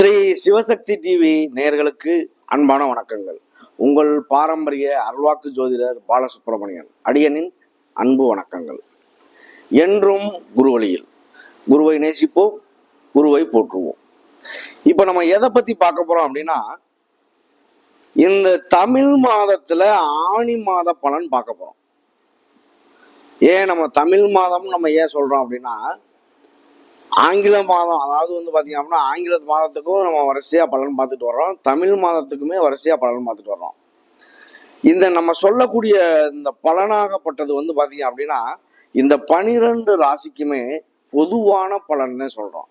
Sri Sivasakthi TV நேயர்களுக்கு அன்பான வணக்கங்கள். உங்கள் பாரம்பரிய அருள்வாக்கு ஜோதிடர் பாலசுப்ரமணியன் அடியனின் அன்பு வணக்கங்கள். என்றும் குருவழியில். குருவை நேசிப்போம் குருவை போற்றுவோம். இப்போ நம்ம எதை பத்தி பார்க்க போறோம் அப்படின்னா இந்த தமிழ் மாதத்துல ஆணி மாத பலன் பார்க்க போறோம். ஏன் நம்ம தமிழ் மாதம் நம்ம ஏன் சொல்றோம் அப்படின்னா ஆங்கில மாதம் அதாவது வந்து பார்த்தீங்க அப்படின்னா ஆங்கில மாதத்துக்கும் நம்ம வரிசையாக பலன் பார்த்துட்டு வர்றோம். தமிழ் மாதத்துக்குமே வரிசையாக பலன் பார்த்துட்டு வர்றோம். இந்த நம்ம சொல்லக்கூடிய இந்த பலனாகப்பட்டது வந்து பார்த்தீங்க அப்படின்னா இந்த பனிரெண்டு ராசிக்குமே பொதுவான பலன் தான் சொல்கிறோம்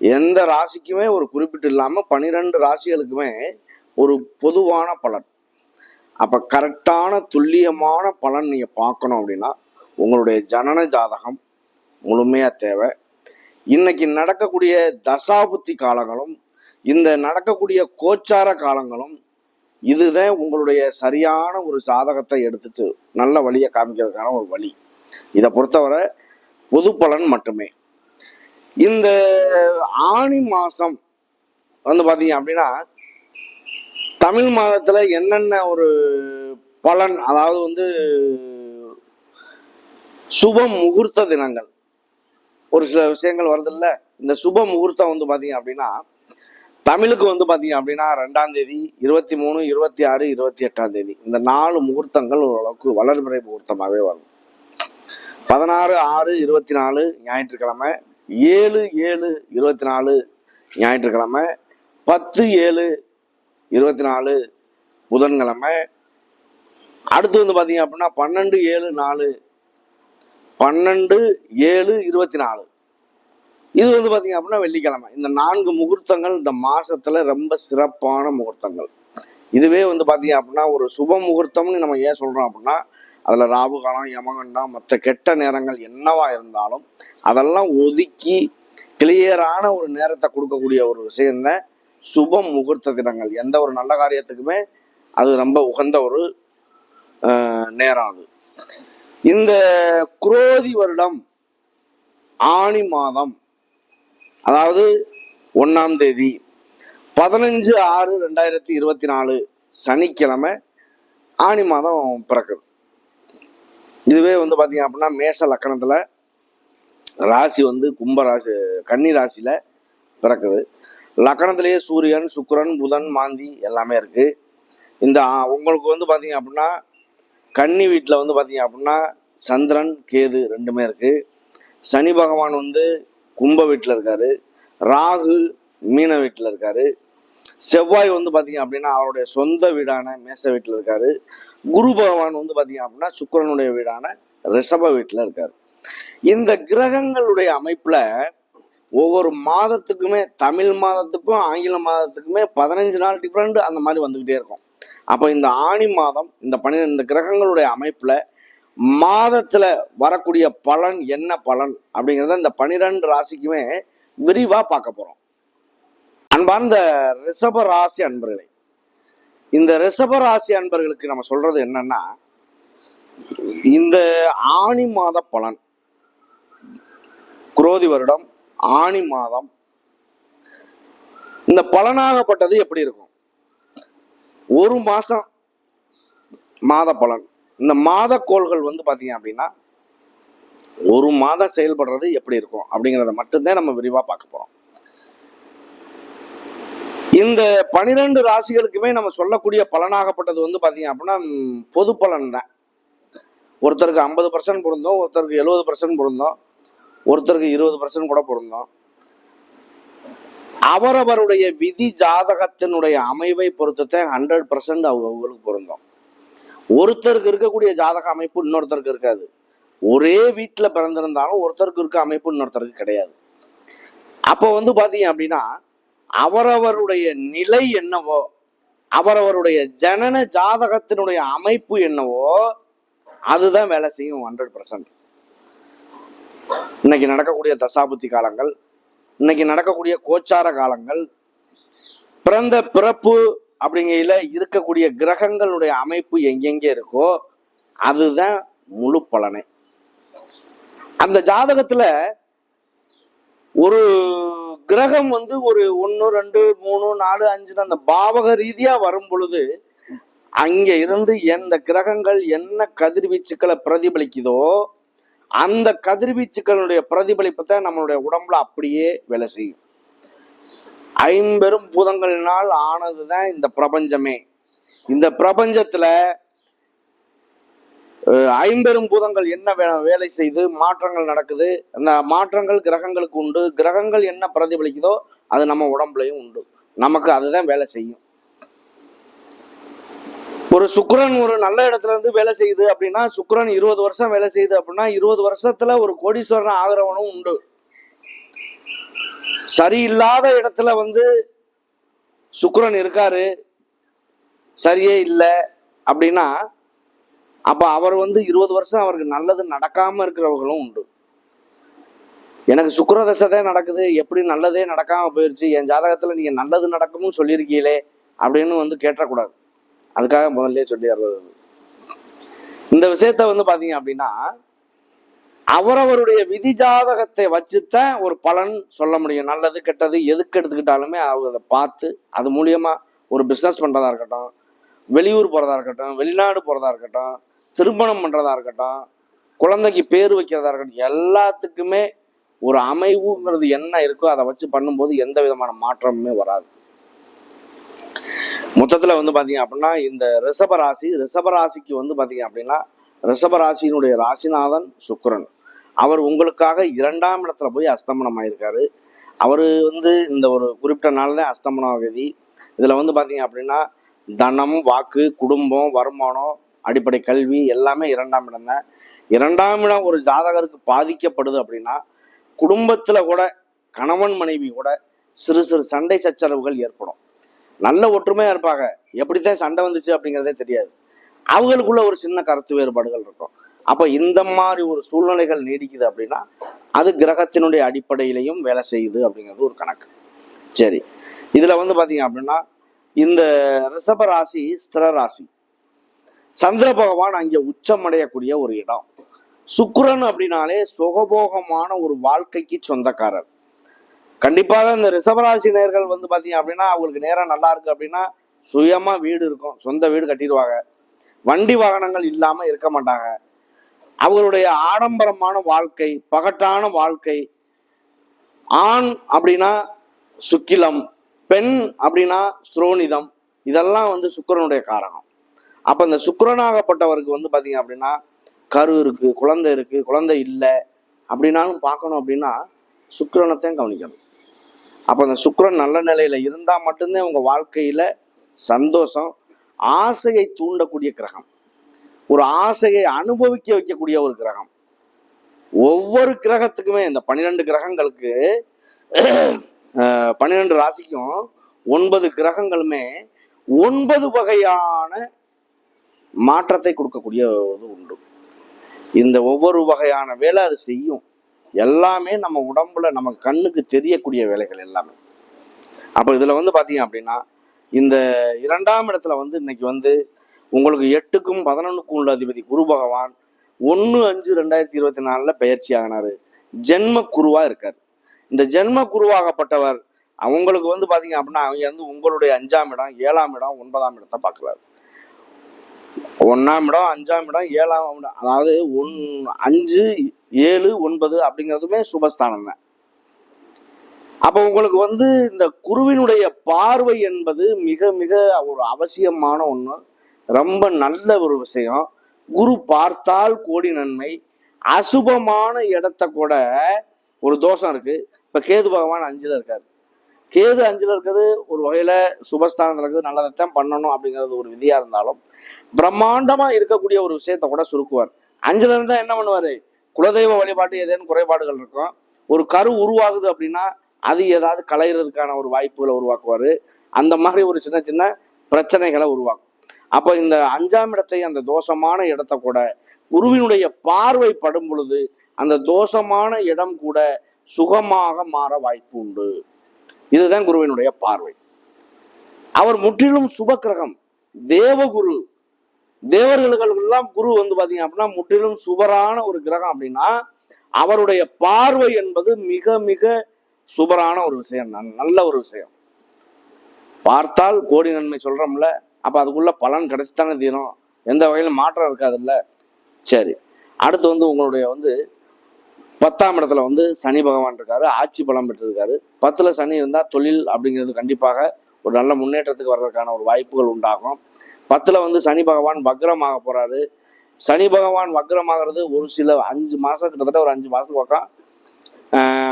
எந்த ராசிக்குமே ஒரு குறிப்பிட்டு இல்லாமல் பனிரெண்டு ராசிகளுக்குமே ஒரு பொதுவான பலன். அப்போ கரெக்டான துல்லியமான பலன் நீங்கள் பார்க்கணும் அப்படின்னா உங்களுடைய ஜனன ஜாதகம் முழுமையாக தேவை. இன்னைக்கு நடக்கக்கூடிய தசாபுத்தி காலங்களும் இந்த நடக்கக்கூடிய கோச்சார காலங்களும் இதுதான் உங்களுடைய சரியான ஒரு சாதகத்தை எடுத்துட்டு நல்ல வழியை காமிக்கிறதுக்கான ஒரு வழி. இதை பொறுத்தவரை பொது பலன் மட்டுமே. இந்த ஆணி மாதம் வந்து பார்த்தீங்க அப்படின்னா தமிழ் மாதத்தில் என்னென்ன ஒரு பலன் அதாவது வந்து சுப முகூர்த்த தினங்கள் ஒரு சில விஷயங்கள் வருதுல்ல. இந்த சுப முகூர்த்தம் வந்து பார்த்தீங்க அப்படின்னா தமிழுக்கு வந்து பார்த்தீங்க அப்படின்னா ரெண்டாம் தேதி இருபத்தி மூணு இருபத்தி ஆறு இருபத்தி எட்டாம் தேதி. இந்த நாலு முகூர்த்தங்கள் ஓரளவுக்கு வளர்முறை முகூர்த்தமாகவே வரும். பதினாறு ஆறு இருபத்தி நாலு ஞாயிற்றுக்கிழமை. ஏழு ஏழு இருபத்தி நாலு ஞாயிற்றுக்கிழமை. பத்து ஏழு இருபத்தி நாலு புதன்கிழமை. அடுத்து வந்து பார்த்தீங்க அப்படின்னா பன்னெண்டு ஏழு நாலு பன்னெண்டு ஏழு இருபத்தி நாலு இது வந்து பார்த்தீங்க அப்படின்னா வெள்ளிக்கிழமை. இந்த நான்கு முகூர்த்தங்கள் இந்த மாசத்துல ரொம்ப சிறப்பான முகூர்த்தங்கள். இதுவே வந்து பார்த்தீங்க அப்படின்னா ஒரு சுப முகூர்த்தம்னு நம்ம ஏன் சொல்றோம் அப்படின்னா அதில் ராகு காலம் யமகண்டம் மற்ற கெட்ட நேரங்கள் என்னவா இருந்தாலும் அதெல்லாம் ஒதுக்கி கிளியரான ஒரு நேரத்தை கொடுக்கக்கூடிய ஒரு விஷயம்தான் சுப முகூர்த்த தினங்கள். எந்த ஒரு நல்ல காரியத்துக்குமே அது ரொம்ப உகந்த ஒரு நேரம் அது. இந்த குரோதி வருடம் ஆணி மாதம் அதாவது ஒன்னாம் தேதி பதினஞ்சு ஆறு ரெண்டாயிரத்தி இருபத்தி நாலு சனிக்கிழமை ஆணி மாதம் பிறக்குது. இதுவே வந்து பார்த்தீங்க அப்படின்னா மேச லக்கணத்தில் ராசி வந்து கும்ப ராசி கன்னி ராசியில் பிறக்குது. லக்கணத்திலேயே சூரியன் சுக்கரன் புதன் மாந்தி எல்லாமே இருக்குது இந்த உங்களுக்கு வந்து பார்த்தீங்க அப்படின்னா கன்னி வீட்டில் வந்து பார்த்தீங்க அப்படின்னா சந்திரன் கேது ரெண்டுமே இருக்குது சனி பகவான் வந்து கும்ப வீட்டில் இருக்காரு. ராகு மீன வீட்டில் இருக்காரு. செவ்வாய் வந்து பார்த்தீங்க அப்படின்னா அவருடைய சொந்த வீடான மேச வீட்டில் இருக்காரு. குரு பகவான் வந்து பார்த்தீங்க அப்படின்னா சுக்கிரனுடைய வீடான ரிஷப வீட்டில் இருக்காரு. இந்த கிரகங்களுடைய அமைப்பில் ஒவ்வொரு மாதத்துக்குமே தமிழ் மாதத்துக்கும் ஆங்கில மாதத்துக்குமே பதினஞ்சு நாள் டிஃப்ரெண்ட் அந்த மாதிரி வந்துக்கிட்டே இருக்கும். அப்போ இந்த ஆணி மாதம் இந்த பன்னிரெண்டு கிரகங்களுடைய அமைப்புல மாதத்துல வரக்கூடிய பலன் என்ன பலன் அப்படிங்கிறத இந்த பனிரெண்டு ராசிக்குமே விரிவா பார்க்க போறோம். அன்பார்ந்த ரிஷப ராசி அன்பர்களே இந்த ரிஷப ராசி அன்பர்களுக்கு நம்ம சொல்றது என்னன்னா இந்த ஆணி மாத பலன் குரோதி வருடம் ஆணி மாதம் இந்த பலனாகப்பட்டது எப்படி இருக்கும்? ஒரு மாதம் மாத பலன். இந்த மாத கோள்கள் வந்து பார்த்தீங்க அப்படின்னா ஒரு மாதம் செயல்படுறது எப்படி இருக்கும் அப்படிங்கிறத மட்டும்தான் நம்ம விரிவாக பார்க்க போகிறோம் இந்த பனிரெண்டு ராசிகளுக்குமே நம்ம சொல்லக்கூடிய பலனாகப்பட்டது வந்து பார்த்தீங்க அப்படின்னா பொது பலன் தான். ஒருத்தருக்கு ஐம்பது பர்சன்ட் பொருந்தோம் ஒருத்தருக்கு எழுபது பர்சன்ட் பொருந்தோம் ஒருத்தருக்கு இருபது பர்சன்ட் கூட பொருந்தோம். அவரவருடைய விதி ஜாதகத்தினுடைய அமைவை பொறுத்ததான் ஹண்ட்ரட் பர்சன்ட் அவங்க அவங்களுக்கு பொருந்தோம். ஒருத்தருக்கு இருக்கக்கூடிய ஜாதக அமைப்பு இன்னொருத்தருக்கு இருக்காது. ஒரே வீட்டில் பிறந்திருந்தாலும் ஒருத்தருக்கு இருக்க அமைப்பு இன்னொருத்தருக்கு கிடையாது. அப்போ வந்து பார்த்தீங்க அப்படின்னா அவரவருடைய நிலை என்னவோ அவரவருடைய ஜனன ஜாதகத்தினுடைய அமைப்பு என்னவோ அதுதான் வேலை செய்யும் ஹண்ட்ரட் பர்சன்ட் இன்னைக்கு நடக்கக்கூடிய தசாபுத்தி காலங்கள் இன்னைக்கு நடக்கக்கூடிய கோச்சார காலங்கள் பிறந்த பிறப்பு அப்படிங்கையில இருக்கக்கூடிய கிரகங்களுடைய அமைப்பு எங்கெங்கே இருக்கோ அதுதான் முழு பலனை. அந்த ஜாதகத்துல ஒரு கிரகம் வந்து ஒரு ஒன்று ரெண்டு மூணு நாலு அஞ்சுன்னு அந்த பாவக ரீதியா வரும் பொழுது அங்க இருந்து எந்த கிரகங்கள் என்ன கதிர்வீச்சுக்களை பிரதிபலிக்குதோ அந்த கதிர்வீச்சுக்களுடைய பிரதிபலிப்பு தான் நம்மளுடைய உடம்புல அப்படியே வேலை செய்யும். ஐம்பெரும் பூதங்களினால் ஆனதுதான் இந்த பிரபஞ்சமே. இந்த பிரபஞ்சத்துல ஐம்பெரும் பூதங்கள் என்ன வேலை செய்து மாற்றங்கள் நடக்குது அந்த மாற்றங்கள் கிரகங்களுக்கு உண்டு கிரகங்கள் என்ன பிரதிபலிக்குதோ அது நம்ம உடம்புலையும் உண்டு. நமக்கு அதுதான் வேலை செய்யும். ஒரு சுக்கரன் ஒரு நல்ல இடத்துல இருந்து வேலை செய்யுது அப்படின்னா சுக்கிரன் இருபது வருஷம் வேலை செய்யுது அப்படின்னா இருபது வருஷத்துல ஒரு கோடீஸ்வரன் ஆகிறவனும் உண்டு. சரியில்லாத இடத்துல வந்து சுக்கரன் இருக்காரு சரியே இல்லை அப்படின்னா அப்ப அவர் வந்து இருபது வருஷம் அவருக்கு நல்லது நடக்காம இருக்கிறவர்களும் உண்டு. எனக்கு சுக்கிர தசை தான் நடக்குது எப்படி நல்லதே நடக்காம போயிருச்சு என் ஜாதகத்துல நீங்க நல்லது நடக்கும்னு சொல்லியிருக்கீங்களே அப்படின்னு வந்து கேட்டக்கூடாது. அதுக்காக முதல்ல சொல்லிடுறது. இந்த விஷயத்த வந்து பாத்தீங்க அப்படின்னா அவரவருடைய விதி ஜாதகத்தை வச்சுத்தான் ஒரு பலன் சொல்ல முடியும். நல்லது கெட்டது எதுக்கு எடுத்துக்கிட்டாலுமே அவங்க அதை பார்த்து அது மூலியமா ஒரு பிஸ்னஸ் பண்றதா இருக்கட்டும் வெளியூர் போறதா இருக்கட்டும் வெளிநாடு போறதா இருக்கட்டும் திருமணம் பண்றதா இருக்கட்டும் குழந்தைக்கு பேர் வைக்கிறதா இருக்கட்டும் எல்லாத்துக்குமே ஒரு அமைவுங்கிறது என்ன இருக்கோ அதை வச்சு பண்ணும்போது எந்த விதமான மாற்றமுமே வராது. மொத்தத்தில் வந்து பார்த்தீங்க அப்படின்னா இந்த ரிஷபராசி ரிஷபராசிக்கு வந்து பார்த்தீங்க அப்படின்னா ரிஷபராசியினுடைய ராசிநாதன் சுக்கிரன். அவர் உங்களுக்காக இரண்டாம் இடத்துல போய் அஸ்தமனம் ஆயிருக்காரு. அவர் வந்து இந்த ஒரு குறிப்பிட்ட நாள் தான் அஸ்தமன கதி இதில் வந்து பார்த்தீங்க அப்படின்னா தனம் வாக்கு குடும்பம் வருமானம் அடிப்படை கல்வி எல்லாமே இரண்டாம் இடம் தான். இரண்டாம் இடம் ஒரு ஜாதகருக்கு பாதிக்கப்படுது அப்படின்னா குடும்பத்தில் கூட கணவன் மனைவி கூட சிறு சிறு சண்டை சச்சரவுகள் ஏற்படும். நல்ல ஒற்றுமையா இருப்பாங்க. எப்படித்தான் சண்டை வந்துச்சு அப்படிங்கிறதே தெரியாது. அவங்களுக்குள்ள ஒரு சின்ன கருத்து வேறுபாடுகள் இருக்கும். அப்ப இந்த மாதிரி ஒரு சூழ்நிலைகள் நீடிக்குது அப்படின்னா அது கிரகத்தினுடைய அடிப்படையிலையும் வேலை செய்யுது அப்படிங்கிறது ஒரு கணக்கு. சரி. இதுல வந்து பாத்தீங்க அப்படின்னா இந்த ரிஷப ராசி ஸ்திர ராசி. சந்திர பகவான் அங்கே உச்சமடையக்கூடிய ஒரு இடம். சுக்கரன் அப்படின்னாலே சுகபோகமான ஒரு வாழ்க்கைக்கு சொந்தக்காரர். கண்டிப்பாக இந்த ரிஷபராசி நேர்கள் வந்து பார்த்தீங்க அப்படின்னா அவங்களுக்கு நேரம் நல்லா இருக்கு அப்படின்னா சுயமாக வீடு இருக்கும். சொந்த வீடு கட்டிடுவாங்க. வண்டி வாகனங்கள் இல்லாமல் இருக்க மாட்டாங்க. அவங்களுடைய ஆடம்பரமான வாழ்க்கை பகட்டான வாழ்க்கை. ஆண் அப்படின்னா சுக்கிலம் பெண் அப்படின்னா ஸ்ரோனிதம் இதெல்லாம் வந்து சுக்கரனுடைய காரகம். அப்போ இந்த சுக்கரனாகப்பட்டவருக்கு வந்து பார்த்தீங்க அப்படின்னா கரு இருக்கு குழந்தை இருக்குது குழந்தை இல்லை அப்படின்னாலும் பார்க்கணும் அப்படின்னா சுக்கிரனத்தையும் கவனிக்கணும். அப்போ அந்த சுக்கரன் நல்ல நிலையில் இருந்தால் மட்டும்தான் உங்கள் வாழ்க்கையில் சந்தோஷம் ஆசையை தூண்டக்கூடிய கிரகம். ஒரு ஆசையை அனுபவிக்க வைக்கக்கூடிய ஒரு கிரகம். ஒவ்வொரு கிரகத்துக்குமே இந்த பன்னிரெண்டு கிரகங்களுக்கு பன்னிரெண்டு ராசிக்கும் ஒன்பது கிரகங்களுமே ஒன்பது வகையான மாற்றத்தை கொடுக்கக்கூடிய இது உண்டு. இந்த ஒவ்வொரு வகையான வேலை அது செய்யும். எல்லாமே நம்ம உடம்புல நம்ம கண்ணுக்கு தெரியக்கூடிய வேலைகள் எல்லாமே. அப்போ இதில் வந்து பார்த்தீங்க அப்படின்னா இந்த இரண்டாம் இடத்துல வந்து இன்னைக்கு வந்து உங்களுக்கு எட்டுக்கும் பதினொன்றுக்கும் உள்ள அதிபதி குரு பகவான் ஒன்று அஞ்சு ரெண்டாயிரத்தி இருபத்தி நாலில் பயிற்சி ஆகினார் ஜென்ம குருவாக இருக்கார். இந்த ஜென்ம குருவாகப்பட்டவர் அவங்களுக்கு வந்து பார்த்தீங்க அப்படின்னா அவங்க வந்து உங்களுடைய அஞ்சாம் இடம் ஏழாம் இடம் ஒன்பதாம் இடத்தை பார்க்குறாரு ஒன்னாம் இடம் அஞ்சாம் இடம் ஏழாம் இடம். அதாவது ஒன் அஞ்சு ஏழு ஒன்பது அப்படிங்கிறதுமே சுபஸ்தானம் தான். அப்போ உங்களுக்கு வந்து இந்த குருவினுடைய பார்வை என்பது மிக மிக ஒரு அவசியமான ஒன்று ரொம்ப நல்ல ஒரு விஷயம். குரு பார்த்தால் கோடி நன்மை. அசுபமான இடத்த கூட ஒரு தோஷம் இருக்கு. இப்போ கேது பகவான் அஞ்சில் இருக்காரு. கேது அஞ்சில் இருக்கிறது ஒரு வகையில் சுபஸ்தானத்தில் இருக்கிறது நல்லதைத்தான் பண்ணணும் அப்படிங்கிறது ஒரு விதியாக இருந்தாலும் பிரம்மாண்டமாக இருக்கக்கூடிய ஒரு விஷயத்த கூட சுருக்குவார். அஞ்சில் இருந்தால் என்ன பண்ணுவார்? குலதெய்வ வழிபாட்டு ஏதேனும் குறைபாடுகள் இருக்கும். ஒரு கரு உருவாகுது அப்படின்னா அது ஏதாவது களையிறதுக்கான ஒரு வாய்ப்புகளை உருவாக்குவார். அந்த மாதிரி ஒரு சின்ன சின்ன பிரச்சனைகளை உருவாக்கும். அப்போ இந்த அஞ்சாம் இடத்தை அந்த தோஷமான இடத்த கூட குருவினுடைய பார்வை படும் பொழுது அந்த தோஷமான இடம் கூட சுகமாக மாற வாய்ப்பு உண்டு. இதுதான் குருவினுடைய பார்வை. அவர் முற்றிலும் சுபக்கிரகம். தேவகுரு. தேவர்களுக்கெல்லாம் குரு வந்து பாத்தீங்க அப்படின்னா முற்றிலும் சுபரான ஒரு கிரகம் அப்படின்னா அவருடைய பார்வை என்பது மிக மிக சுபரான ஒரு விஷயம். நல்ல ஒரு விஷயம். பார்த்தால் கோடி நன்மை சொல்றோம்ல அப்ப அதுக்குள்ள பலன் கிடைச்சுதானே தீரும். எந்த வகையிலும் மாற்றம் இருக்காதுல்ல. சரி அடுத்து வந்து உங்களுடைய வந்து பத்தாம் இடத்துல வந்து சனி பகவான் இருக்காரு ஆட்சி பலம் பெற்றிருக்காரு. பத்துல சனி இருந்தா தொழில் அப்படிங்கிறது கண்டிப்பாக ஒரு நல்ல முன்னேற்றத்துக்கு வர்றதுக்கான ஒரு வாய்ப்புகள் உண்டாகும். பத்துல வந்து சனி பகவான் வக்ரமாக போறாரு. சனி பகவான் வக்ரமாகிறது ஒரு சில அஞ்சு மாசம் கிட்டத்தட்ட ஒரு அஞ்சு மாசத்துக்கு பக்கம்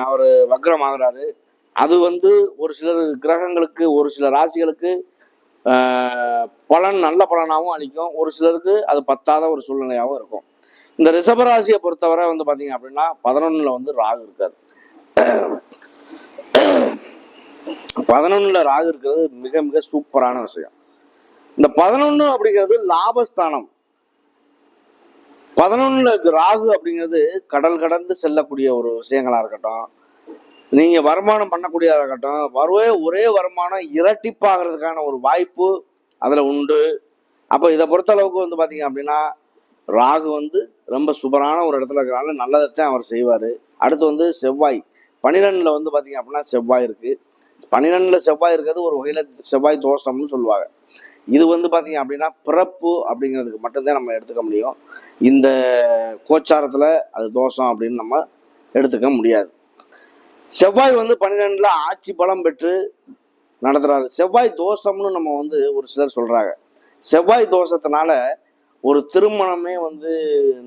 அவர் வக்ரமாகிறாரு. அது வந்து ஒரு சிலர் கிரகங்களுக்கு ஒரு சில ராசிகளுக்கு பலன் நல்ல பலனாகவும் அளிக்கும். ஒரு சிலருக்கு அது பத்தாத ஒரு சூழ்நிலையாகவும் இருக்கும். இந்த ரிஷபராசியை பொறுத்தவரை வந்து பாத்தீங்க அப்படின்னா பதினொன்னுல வந்து ராகு இருக்காது பதினொன்னுல ராகு இருக்கிறது மிக மிக சூப்பரான விஷயம். இந்த பதினொன்னு அப்படிங்கிறது லாபஸ்தானம். பதினொன்னுல ராகு அப்படிங்கிறது கடல் கடந்து செல்லக்கூடிய ஒரு விஷயங்களா இருக்கட்டும் நீங்க வருமானம் பண்ணக்கூடியதாக இருக்கட்டும் வருவே ஒரே வருமானம் இரட்டிப்பாகிறதுக்கான ஒரு வாய்ப்பு அதுல உண்டு. அப்போ இதை பொறுத்த அளவுக்கு வந்து பாத்தீங்க அப்படின்னா ராகு வந்து ரொம்ப சூப்பரான ஒரு இடத்துல இருக்கிறனால நல்லதைத்தான் அவர் செய்வார். அடுத்து வந்து செவ்வாய். பனிரெண்டில் வந்து பார்த்தீங்க அப்படின்னா செவ்வாய் இருக்குது பன்னிரெண்டுல செவ்வாய் இருக்கிறது ஒரு வகையில் செவ்வாய் தோஷம்னு சொல்லுவாங்க. இது வந்து பார்த்தீங்க அப்படின்னா பிறப்பு அப்படிங்கிறதுக்கு மட்டும்தான் நம்ம எடுத்துக்க முடியும். இந்த கோச்சாரத்தில் அது தோஷம் அப்படின்னு நம்ம எடுத்துக்க முடியாது. செவ்வாய் வந்து பனிரெண்டில் ஆட்சி பலம் பெற்று நடத்துகிறாரு செவ்வாய் தோஷம்னு நம்ம வந்து ஒரு சிலர் சொல்கிறாங்க செவ்வாய் தோஷத்தினால ஒரு திருமணமே வந்து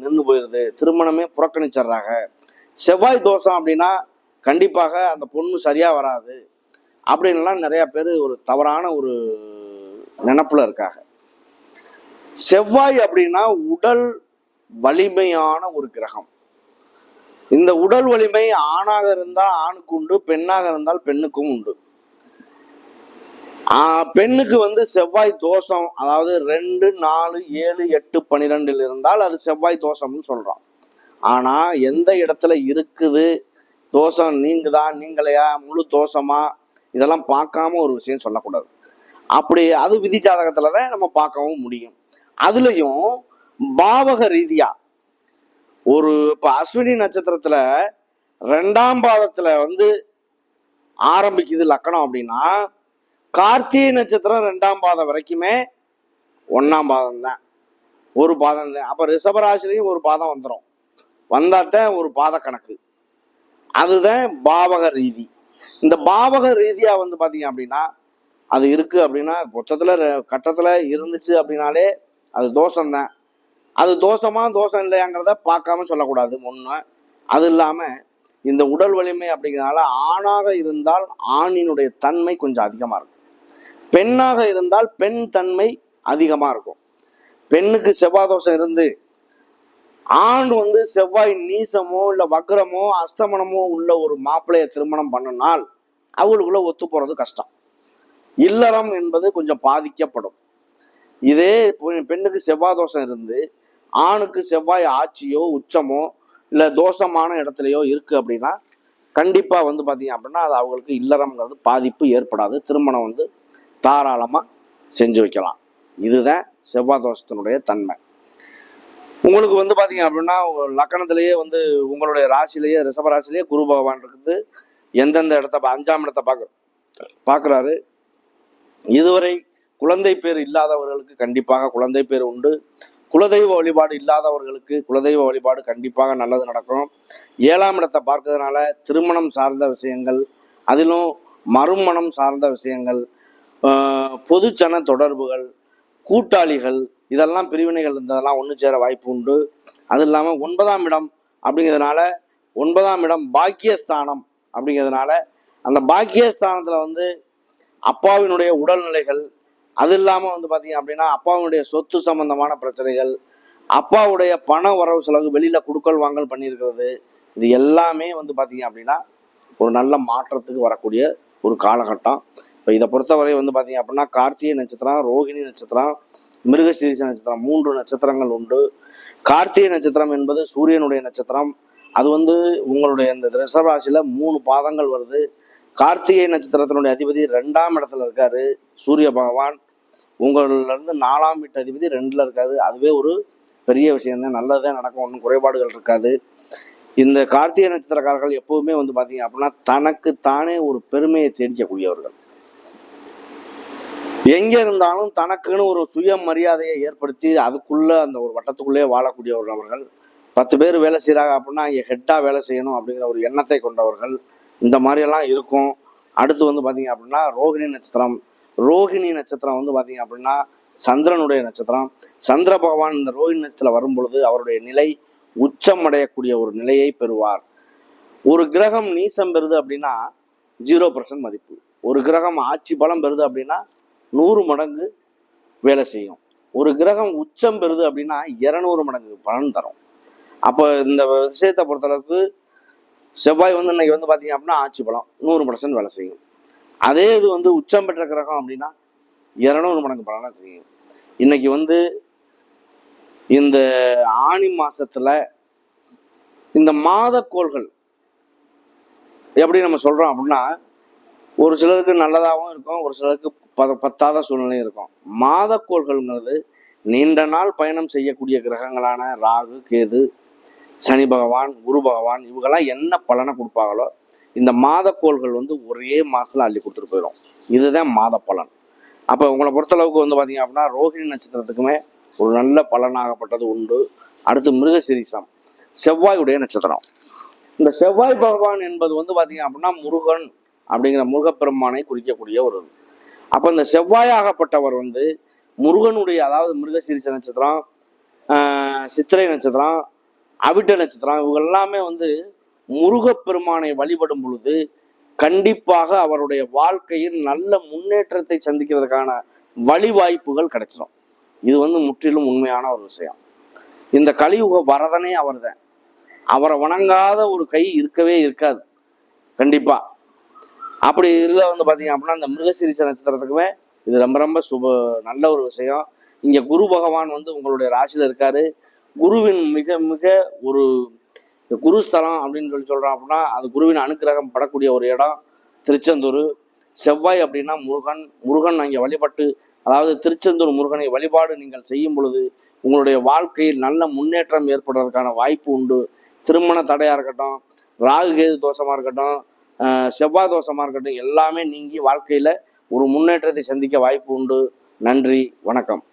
நின்று போயிடுது திருமணமே புறக்கணிச்சிடுறாங்க. செவ்வாய் தோஷம் அப்படின்னா கண்டிப்பாக அந்த பொண்ணு சரியாக வராது. அப்படின்லாம் நிறையா பேர் ஒரு தவறான ஒரு நினப்பில் இருக்காங்க. செவ்வாய் அப்படின்னா உடல் வலிமையான ஒரு கிரகம். இந்த உடல் வலிமை ஆணாக இருந்தால் ஆணுக்கு உண்டு பெண்ணாக இருந்தால் பெண்ணுக்கும் உண்டு. பெண்ணுக்கு வந்து செவ்வாய் தோஷம் அதாவது ரெண்டு நாலு ஏழு எட்டு பன்னிரெண்டில் இருந்தால் அது செவ்வாய் தோஷம்னு சொல்றோம். ஆனா எந்த இடத்துல இருக்குது? தோஷம் நீங்குதா நீங்களையா முழு தோஷமா? இதெல்லாம் பார்க்காம ஒரு விஷயம் சொல்லக்கூடாது. அப்படி அது விதி ஜாதகத்துல தான் நம்ம பார்க்கவும் முடியும். அதுலயும் பாவக ரீதியா ஒரு இப்ப அஸ்வினி நட்சத்திரத்துல ரெண்டாம் பாதத்துல வந்து ஆரம்பிக்குது லக்கணம் அப்படின்னா கார்த்திகை நட்சத்திரம் ரெண்டாம் பாதம் வரைக்குமே ஒன்றாம் பாதம் தான். ஒரு பாதம் தான். அப்போ ரிஷபராசிலையும் ஒரு பாதம் வந்துடும் வந்தாத்தான் ஒரு பாத கணக்கு. அதுதான் பாவக ரீதி. இந்த பாவக ரீதியாக வந்து பார்த்தீங்க அப்படின்னா அது இருக்குது அப்படின்னா மொத்தத்தில் கட்டத்தில் இருந்துச்சு அப்படின்னாலே அது தோஷம்தான். அது தோஷமா தோஷம் இல்லையாங்கிறத பார்க்காம சொல்லக்கூடாது ஒன்று அது இல்லாமல் இந்த உடல் வலிமை அப்படிங்கிறதுனால ஆணாக இருந்தால் ஆணினுடைய தன்மை கொஞ்சம் அதிகமாக இருக்கும். பெண்ணாக இருந்தால் பெண் தன்மை அதிகமாக இருக்கும். பெண்ணுக்கு செவ்வாய் தோஷம் இருந்து ஆண் வந்து செவ்வாய் நீசமோ இல்லை வக்ரமோ அஸ்தமனமோ உள்ள ஒரு மாப்பிள்ளையை திருமணம் பண்ணினால் அவங்களுக்குள்ள ஒத்து போகிறது கஷ்டம். இல்லறம் என்பது கொஞ்சம் பாதிக்கப்படும். இதே பெண்ணுக்கு செவ்வாய் தோஷம் இருந்து ஆணுக்கு செவ்வாய் ஆட்சியோ உச்சமோ இல்லை தோஷமான இடத்துலையோ இருக்குது அப்படின்னா கண்டிப்பாக வந்து பார்த்தீங்க அப்படின்னா அது அவங்களுக்கு இல்லறம்ங்கிறது பாதிப்பு ஏற்படாது. திருமணம் வந்து தாராளமாக செஞ்சு வைக்கலாம். இதுதான் செவ்வாய் தோஷத்தினுடைய தன்மை. உங்களுக்கு வந்து பார்த்தீங்க அப்படின்னா லக்கணத்திலேயே வந்து உங்களுடைய ராசிலேயே ரிஷப ராசிலேயே குரு பகவான் இருக்குது. எந்தெந்த இடத்த பா- அஞ்சாம் இடத்தை பார்க்க பார்க்குறாரு இதுவரை குழந்தை பேர் இல்லாதவர்களுக்கு கண்டிப்பாக குழந்தை பேர் உண்டு. குலதெய்வ வழிபாடு இல்லாதவர்களுக்கு குலதெய்வ வழிபாடு கண்டிப்பாக நல்லது நடக்கும். ஏழாம் இடத்தை பார்க்கறதுனால திருமணம் சார்ந்த விஷயங்கள் அதிலும் மறுமணம் சார்ந்த விஷயங்கள் பொதுச்சன தொடர்புகள் கூட்டாளிகள் இதெல்லாம் பிரிவினைகள் இருந்ததெல்லாம் ஒன்று சேர வாய்ப்பு உண்டு. அது இல்லாமல் ஒன்பதாம் இடம் அப்படிங்கிறதுனால ஒன்பதாம் இடம் பாக்கியஸ்தானம் அப்படிங்கிறதுனால அந்த பாக்கியஸ்தானத்தில் வந்து அப்பாவினுடைய உடல்நிலைகள் அது இல்லாமல் வந்து பார்த்தீங்க அப்படின்னா அப்பாவினுடைய சொத்து சம்பந்தமான பிரச்சனைகள் அப்பாவுடைய பண வரவு செலவு வெளியில் குடுக்கல் வாங்கல் பண்ணியிருக்கிறது இது எல்லாமே வந்து பார்த்தீங்க அப்படின்னா ஒரு நல்ல மாற்றத்துக்கு வரக்கூடிய ஒரு காலகட்டம். இப்போ இதை பொறுத்தவரை வந்து பார்த்தீங்க அப்படின்னா கார்த்திகை நட்சத்திரம் ரோகிணி நட்சத்திரம் மிருகசீரிச நட்சத்திரம் மூன்று நட்சத்திரங்கள் உண்டு. கார்த்திகை நட்சத்திரம் என்பது சூரியனுடைய நட்சத்திரம். அது வந்து உங்களுடைய இந்த ரிஷபராசியில் மூணு பாதங்கள் வருது. கார்த்திகை நட்சத்திரத்தினுடைய அதிபதி ரெண்டாம் இடத்துல இருக்காரு சூரிய பகவான். உங்களிலிருந்து நாலாம் வீட்டு அதிபதி ரெண்டில் இருக்காது அதுவே ஒரு பெரிய விஷயம் தான் நல்லதே நடக்கும். ஒன்றும் குறைபாடுகள் இருக்காது. இந்த கார்த்திகை நட்சத்திரக்காரர்கள் எப்பவுமே வந்து பாத்தீங்க அப்படின்னா தனக்கு தானே ஒரு பெருமையை தேடிக்கக்கூடியவர்கள். எங்க இருந்தாலும் தனக்குன்னு ஒரு சுய மரியாதையை ஏற்படுத்தி அதுக்குள்ள அந்த ஒரு வட்டத்துக்குள்ளே வாழக்கூடியவர்கள் அவர்கள். பத்து பேர் வேலை செய்கிறாங்க அப்படின்னா இங்கே ஹெட்டாக வேலை செய்யணும் அப்படிங்கிற ஒரு எண்ணத்தை கொண்டவர்கள். இந்த மாதிரியெல்லாம் இருக்கும். அடுத்து வந்து பார்த்தீங்க அப்படின்னா ரோகிணி நட்சத்திரம். ரோகிணி நட்சத்திரம் வந்து பார்த்தீங்க அப்படின்னா சந்திரனுடைய நட்சத்திரம். சந்திர பகவான் இந்த ரோகிணி நட்சத்திரம் வரும் பொழுது அவருடைய நிலை உச்சம் அடையக்கூடிய ஒரு நிலையை பெறுவார். ஒரு கிரகம் நீசம் பெறுது அப்படின்னா ஜீரோ பர்சன்ட் மதிப்பு. ஒரு கிரகம் ஆட்சி பலம் பெறுது அப்படின்னா நூறு மடங்கு வேலை செய்யும். ஒரு கிரகம் உச்சம் பெறுது அப்படின்னா இரநூறு மடங்கு பலன் தரும். அப்போ இந்த விஷயத்தை பொறுத்தளவுக்கு செவ்வாய் வந்து இன்னைக்கு வந்து பார்த்தீங்க அப்படின்னா ஆட்சி பலம் நூறு பர்சன்ட் வேலை செய்யும். அதே இது வந்து உச்சம் பெற்ற கிரகம் அப்படின்னா இரநூறு மடங்கு பலனை செய்யும். இன்னைக்கு வந்து இந்த ஆணி மாசத்துல இந்த மாதக்கோள்கள் எப்படி நம்ம சொல்றோம் அப்படின்னா ஒரு சிலருக்கு நல்லதாகவும் இருக்கும் ஒரு சிலருக்கு பத பத்தாத சூழ்நிலையும் இருக்கும். மாதக்கோள்கள்ங்கிறது நீண்ட நாள் பயணம் செய்யக்கூடிய கிரகங்களான ராகு கேது சனி பகவான் குரு பகவான் இவங்கெல்லாம் என்ன பலனை கொடுப்பாங்களோ இந்த மாதக்கோள்கள் வந்து ஒரே மாசத்துல அள்ளி கொடுத்துட்டு போயிடும். இதுதான் மாத பலன். அப்போ உங்களை பொறுத்தளவுக்கு வந்து பார்த்தீங்க அப்படின்னா ரோஹிணி நட்சத்திரத்துக்குமே ஒரு நல்ல பலனாகப்பட்டது உண்டு. அடுத்து மிருகசிரீசம். செவ்வாயுடைய நட்சத்திரம். இந்த செவ்வாய் பகவான் என்பது வந்து பார்த்தீங்க அப்படின்னா முருகன் அப்படிங்கிற முருகப்பெருமானை குறிக்கக்கூடிய ஒரு அப்போ இந்த செவ்வாயாகப்பட்டவர் வந்து முருகனுடைய அதாவது மிருகசீரிச நட்சத்திரம் சித்திரை நட்சத்திரம் அவிட்ட நட்சத்திரம் இவங்க எல்லாமே வந்து முருகப்பெருமானை வழிபடும் பொழுது கண்டிப்பாக அவருடைய வாழ்க்கையில் நல்ல முன்னேற்றத்தை சந்திக்கிறதுக்கான வழிவாய்ப்புகள் கிடைச்சிடும் இது வந்து முற்றிலும் உண்மையான ஒரு விஷயம். இந்த கலியுக வரதனே அவர்தான். அவரை வணங்காத ஒரு கை இருக்கவே இருக்காது. கண்டிப்பா. அப்படி இதில் வந்து பாத்தீங்க அப்படின்னா இந்த மிருகசீரிச நட்சத்திரத்துக்குமே இது ரொம்ப ரொம்ப சுப நல்ல ஒரு விஷயம். இங்க குரு பகவான் வந்து உங்களுடைய ராசியில இருக்காரு. குருவின் மிக மிக ஒரு குரு குருஸ்தலம் அப்படின்னு சொல்லி சொல்றோம் அப்படின்னா அது குருவின் அனுக்கிரகம் படக்கூடிய ஒரு இடம். திருச்செந்தூர். செவ்வாய் அப்படின்னா முருகன். முருகன் அங்கே வழிபட்டு அதாவது திருச்செந்தூர் முருகனை வழிபாடு நீங்கள் செய்யும் பொழுது உங்களுடைய வாழ்க்கையில் நல்ல முன்னேற்றம் ஏற்படுறதுக்கான வாய்ப்பு உண்டு. திருமண தடையாக இருக்கட்டும் ராகு கேது தோஷமாக இருக்கட்டும் செவ்வாய் தோஷமாக இருக்கட்டும் எல்லாமே நீங்கி வாழ்க்கையில் ஒரு முன்னேற்றத்தை சந்திக்க வாய்ப்பு உண்டு. நன்றி வணக்கம்.